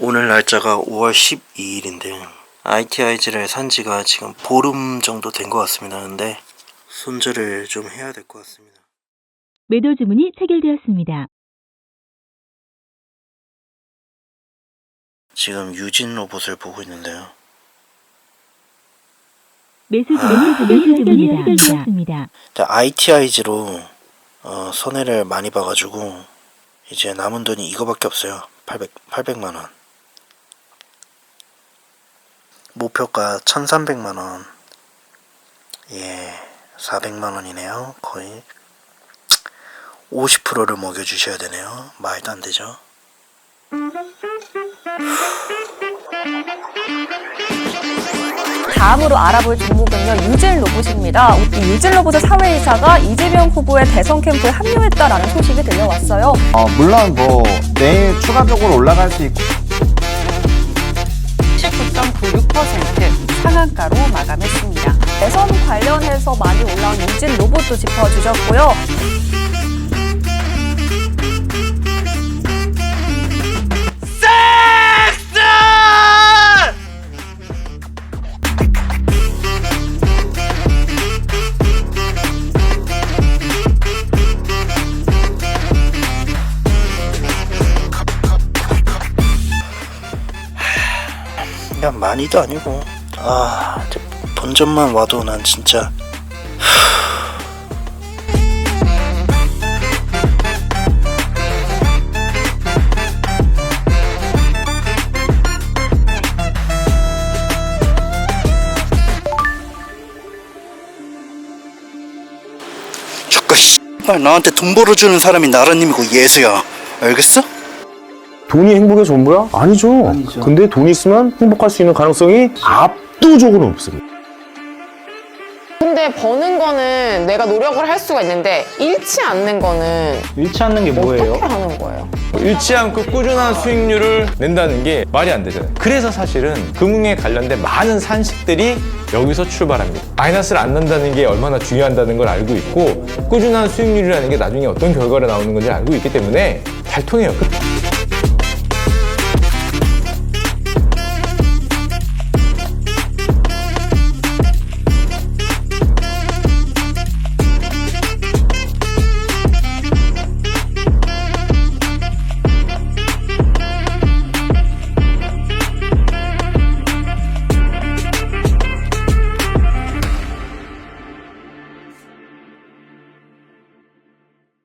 오늘 날짜가 5월 12일인데 ITI즈를 산 지가 지금 보름 정도 된 것 같습니다. 근데 손질을 좀 해야 될 것 같습니다. 매도 주문이 체결되었습니다. 지금 유진 로봇을 보고 있는데요. 매수 주문이 매수 주문이 체결되었습니다. ITI즈로 어, 손해를 많이 봐가지고 이제 남은 돈이 이거밖에 없어요. 800, 800만 원. 목표가 1300만 원. 예, 400만 원이네요. 거의 50%를 먹여주셔야 되네요. 말도 안 되죠. 다음으로 알아볼 종목은요, 유질 로봇입니다. 이 유질 로봇의 사회이사가 이재명 후보의 대선 캠프에 합류했다라는 소식이 들려왔어요. 어, 물론 뭐 내일 추가적으로 올라갈 수 있고 19.96% 상한가로 마감했습니다. 대선 관련해서 많이 올라온 유질 로봇도 짚어주셨고요. 그냥 많이도 아니고 아 본전만 와도 난 진짜 저거 씨발 나한테 돈 벌어주는 사람이 나라님이고 예수야. 알겠어? 돈이 행복의 전부야? 아니죠. 근데 돈 있으면 행복할 수 있는 가능성이 압도적으로 높습니다. 근데 버는 거는 내가 노력을 할 수가 있는데 잃지 않는 거는 잃지 않는 게 뭐예요? 어떻게 하는 거예요? 잃지 않고 꾸준한 수익률을 낸다는 게 말이 안 되잖아요. 그래서 사실은 금융에 관련된 많은 산식들이 여기서 출발합니다. 마이너스를 안 난다는 게 얼마나 중요하다는 걸 알고 있고 꾸준한 수익률이라는 게 나중에 어떤 결과가 나오는 건지 알고 있기 때문에 잘 통해요.